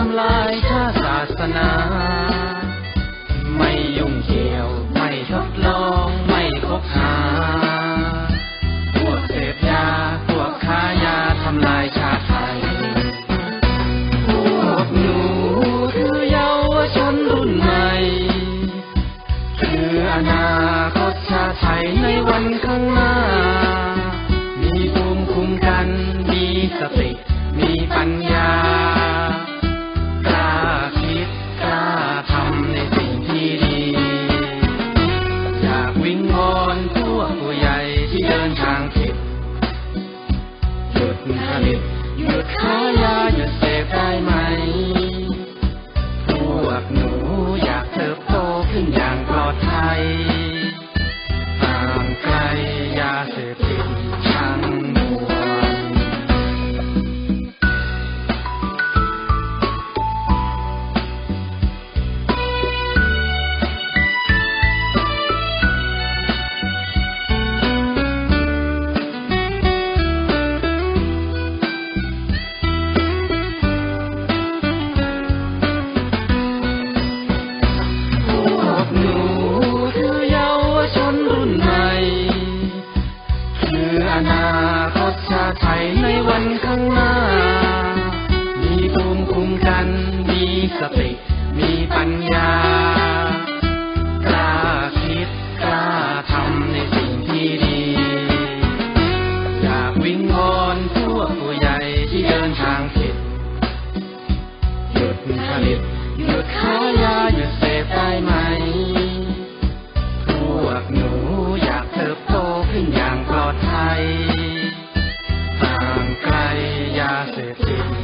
ทำลายชาศาสนา ไม่ยุ่งเกี่ยว ไม่ทดลอง ไม่คบหา พวกเสพยา พวกค้ายาทำลายชาไทย พวกหนูคือเยาวชนรุ่นใหม่ คืออนาคตชาไทยในวันข้างหน้า มีภูมิคุ้มกัน มีสติ มีปัญญา ไทยในวันข้างหน้า มีภูมิคุ้มกัน มีสติ มีปัญญา กล้าคิด กล้าทำในสิ่งที่ดี อยากวิงวอนพวกผู้ใหญ่ที่เดินทางผิด หยุดผลิต หยุดขายยา หยุดเสพได้ไหมพวกหนูอยากเติบโตขึ้นอย่างปลอดภัย Tennessee.